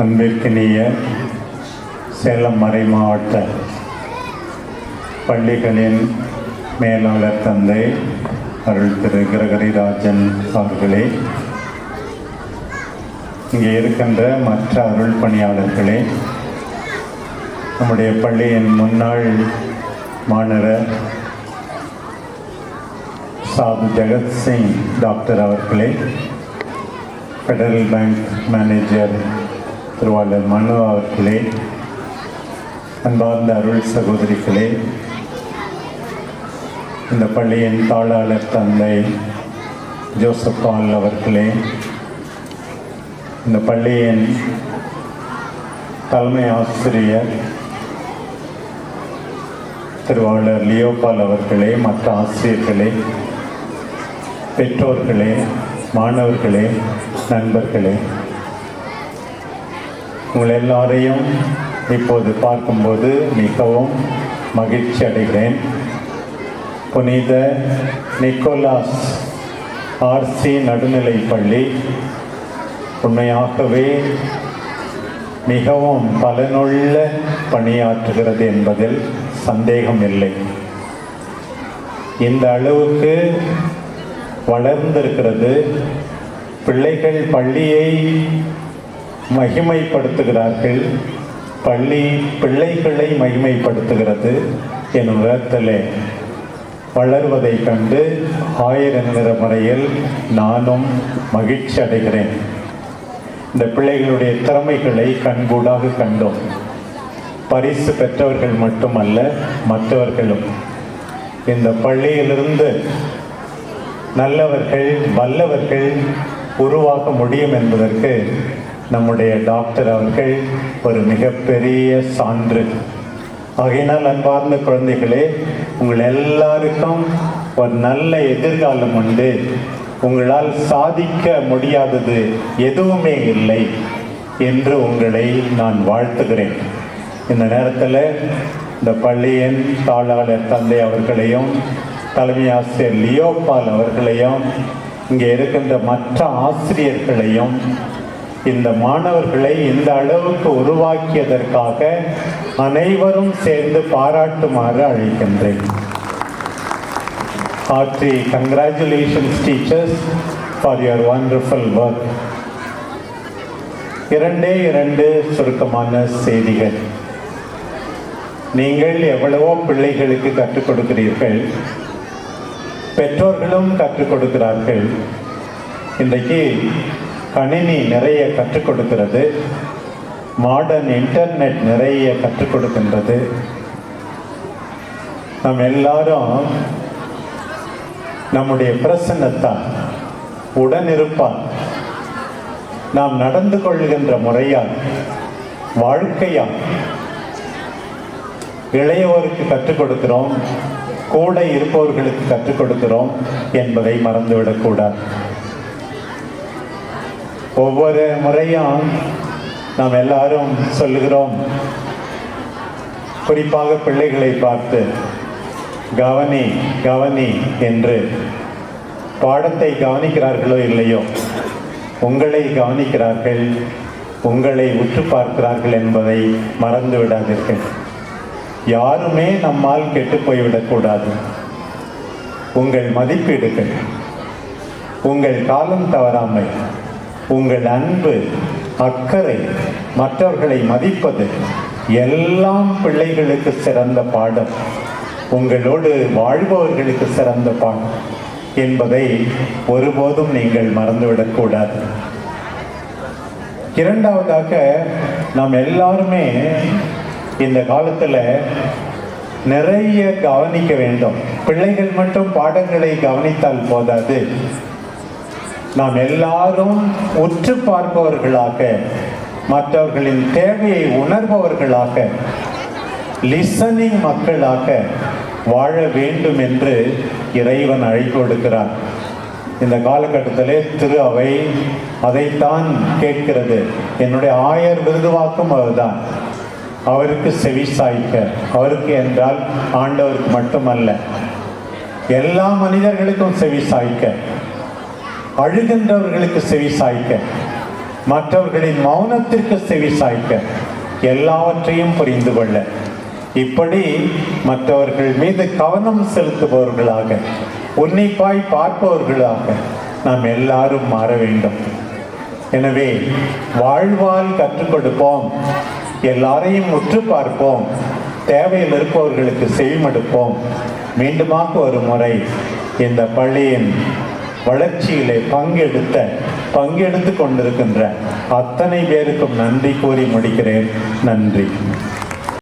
அன்பிற்கினிய சேலம் மறை மாவட்ட பள்ளிகளின் மேலாளர் தந்தை அருள் திரு கிரகரிராஜன் அவர்களே இங்கே இருக்கின்ற மற்ற அருள் பணியாளர்களே நம்முடைய பள்ளியின் முன்னாள் மாணவர் சாது ஜெகத்சிங் டாக்டர் அவர்களே ஃபெடரல் பேங்க் மேனேஜர் திருவாளர் மனு அவர்களே அன்பார்ந்த அருள் சகோதரிகளே இந்த பள்ளியின் தாளாளர் தந்தை ஜோசப் பால் அவர்களே இந்த பள்ளியின் தலைமை ஆசிரியர் திருவாளர் லியோபால் அவர்களே மற்ற ஆசிரியர்களே பெற்றோர்களே மாணவர்களே நண்பர்களே உங்கள் எல்லாரையும் இப்போது பார்க்கும்போது மிகவும் மகிழ்ச்சி அடைகிறேன். புனித நிக்கோலாஸ் ஆர்சி நடுநிலை பள்ளி உண்மையாகவே மிகவும் பலனுள்ள பணியாற்றுகிறது என்பதில் சந்தேகம் இல்லை இந்த அளவுக்கு வளர்ந்திருக்கிறது. பிள்ளைகள் பள்ளியை மகிமைப்படுத்துகிறார்கள். பள்ளி பிள்ளைகளை மகிமைப்படுத்துகிறது என் விதத்திலே வளர்வதை கண்டு ஆயிரங்கிற முறையில் நானும் மகிழ்ச்சி அடைகிறேன். இந்த பிள்ளைகளுடைய திறமைகளை கண்கூடாக கண்டோம். பரிசு பெற்றவர்கள் மட்டுமல்ல மற்றவர்களும். இந்த பள்ளியிலிருந்து நல்லவர்கள் வல்லவர்கள் உருவாக்க முடியும் என்பதற்கு நம்முடைய டாக்டர் அவர்கள் ஒரு மிகப்பெரிய சான்று. ஆகையினால் அன்பார்ந்த குழந்தைகளே உங்கள் எல்லாருக்கும் ஒரு நல்ல எதிர்காலம் உண்டு. உங்களால் சாதிக்க முடியாதது எதுவுமே இல்லை என்று உங்களை நான் வாழ்த்துகிறேன். இந்த நேரத்தில் இந்த பள்ளியின் தாளாளர் தந்தை அவர்களையும் தலைமை ஆசிரியர் லியோபால் அவர்களையும் இங்கே இருக்கின்ற மற்ற ஆசிரியர்களையும் இந்த மாணவர்களை இந்த அளவுக்கு உருவாக்கியதற்காக அனைவரும் சேர்ந்து பாராட்டுமாறு அழைக்கின்றேன். ஆற்றி congratulations teachers for your wonderful work இரண்டே இரண்டு சுருக்கமான செய்திகள். நீங்கள் எவ்வளவோ பிள்ளைகளுக்கு கற்றுக் கொடுக்கிறீர்கள். பெற்றோர்களும் கற்றுக் கொடுக்கிறார்கள். இன்றைக்கு கணினி நிறைய கற்றுக் கொடுக்கிறது. மாடர்ன் இன்டர்நெட் நிறைய கற்றுக் கொடுக்கின்றது. நாம் எல்லாரும் நம்முடைய பிரசன்னத்தால் உடனிருப்பால் நாம் நடந்து கொள்கின்ற முறையால் வாழ்க்கையால் இளையவருக்கு கற்றுக் கொடுக்கிறோம் கூட இருப்பவர்களுக்கு கற்றுக் கொடுக்கிறோம் என்பதை மறந்துவிடக்கூடாது. ஒவ்வொரு முறையும் நாம் எல்லாரும் சொல்லுகிறோம். குறிப்பாக பிள்ளைகளை பார்த்து கவனி கவனி என்று. பாடத்தை கவனிக்கிறார்களோ இல்லையோ? உங்களை கவனிக்கிறார்கள் உங்களை உற்று பார்க்கிறார்கள் என்பதை மறந்து விடாதீர்கள் யாருமே நம்மால் கெட்டு போய்விடக்கூடாது. உங்கள் மதிப்பீடுகள் உங்கள் காலம் தவறாமை உங்கள் அன்பு அக்கறை மற்றவர்களை மதிப்பது எல்லாம் பிள்ளைகளுக்கு சிறந்த பாடம். உங்களோடு வாழ்பவர்களுக்கு சிறந்த பாடம். என்பதை ஒருபோதும் நீங்கள் மறந்துவிடக்கூடாது இரண்டாவதாக நாம் எல்லாருமே இந்த காலத்தில் நிறைய கவனிக்க வேண்டும். பிள்ளைகள் மட்டும் பாடங்களை கவனித்தால் போதாது. நாம் எல்லாரும் உற்று பார்ப்பவர்களாக மற்றவர்களின் தேவையை உணர்பவர்களாக லிசனிங் மக்களாக வாழ வேண்டும் என்று இறைவன் அழைப்பு கொடுக்கிறார் இந்த காலகட்டத்திலே திரு அவை அதைத்தான் கேட்கிறது. என்னுடைய ஆயர் விருதுவாக்கும் அவர்தான். அவருக்கு செவி சாய்க்க அவருக்கு என்றால் ஆண்டவருக்கு மட்டுமல்ல எல்லா மனிதர்களுக்கும் செவி சாய்க்க அழுகின்றவர்களுக்கு செவி சாய்க்க மற்றவர்களின் மௌனத்திற்கு செவி சாய்க்க எல்லாவற்றையும் புரிந்து கொள்ள. இப்படி மற்றவர்கள் மீது கவனம் செலுத்துபவர்களாக உன்னிப்பாய் பார்ப்பவர்களாக நாம் எல்லாரும் மாற வேண்டும். எனவே வாழ்வால் கற்றுக் கொடுப்போம் எல்லாரையும் உற்று பார்ப்போம் தேவையில் இருப்பவர்களுக்கு செவிமடுப்போம். மீண்டுமாக ஒரு முறை இந்த பள்ளியின் வளர்ச்சியிலே பங்கெடுத்த பங்கெடுத்து கொண்டிருக்கின்ற அத்தனை பேருக்கும் நன்றி கூறி முடிக்கிறேன். நன்றி.